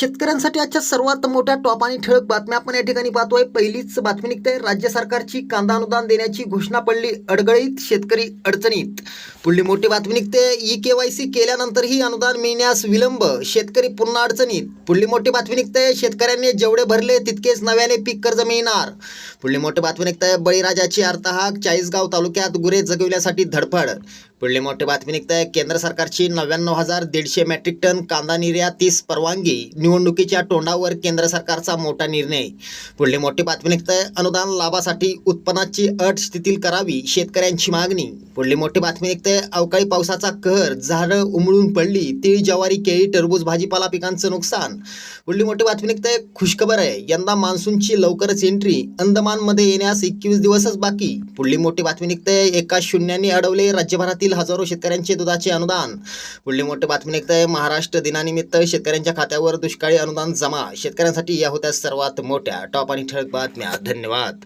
शेतकऱ्यांसाठी आजच्या सर्वात मोठ्या टॉप आणि ठळक बातम्या आपण या ठिकाणी पाहतोय. पहिलीच बातमी निघते. राज्य सरकारची कांदा अनुदान देण्याची घोषणा पडली. अडगळीत शेतकरी अडचणीत. पुढली मोठी बातमी निघते. ई के वाय सी केल्यानंतरही अनुदान मिळण्यास विलंब शेतकरी पुन्हा अडचणीत. पुढली मोठी बातमी निघते. शेतकऱ्यांनी जेवढे भरले तितकेच नव्याने पीक कर्ज मिळणार. पुढली मोठी बातमी निघते. बळीराजाची अर्थहाक चाळीसगाव तालुक्यात गुरे जगविण्यासाठी धडपड. पुढली मोठी बातमी निघते. केंद्र सरकारची नव्याण्णव हजार दीडशे मेट्रिक टन कांदा निर्यातीस परवानगी. निवडणुकीच्या तोंडावर केंद्र सरकारचा मोठा निर्णय. पुढली मोठी बातमी निघते अनुदान लाभासाठी उत्पन्नाची अट स्थितील करावी शेतकऱ्यांची मागणी. पुढली मोठी बातमी निघते अवकाळी पावसाचा कहर झाडं उमळून पडली तीळ ज्वारी केळी टरबूज भाजीपाला पिकांचं नुकसान. पुढली मोठी बातमी निघते खुशखबर आहे. यंदा मान्सूनची लवकरच एंट्री अंदमानमध्ये येण्यास एकवीस दिवसच बाकी. पुढली मोठी बातमी निघते एका शून्याने अडवले राज्यभरातील हजारो शेतकऱ्यांचे दुधाचे अनुदान. पुढली मोठी बातमी निघते महाराष्ट्र दिनानिमित्त शेतकऱ्यांच्या खात्यावर दुष्काळ दुष्काळी अनुदान जमा. शेतकऱ्यांसाठी या होत्या सर्वात मोठ्या. टॉप आणि ठळक बातम्या. धन्यवाद.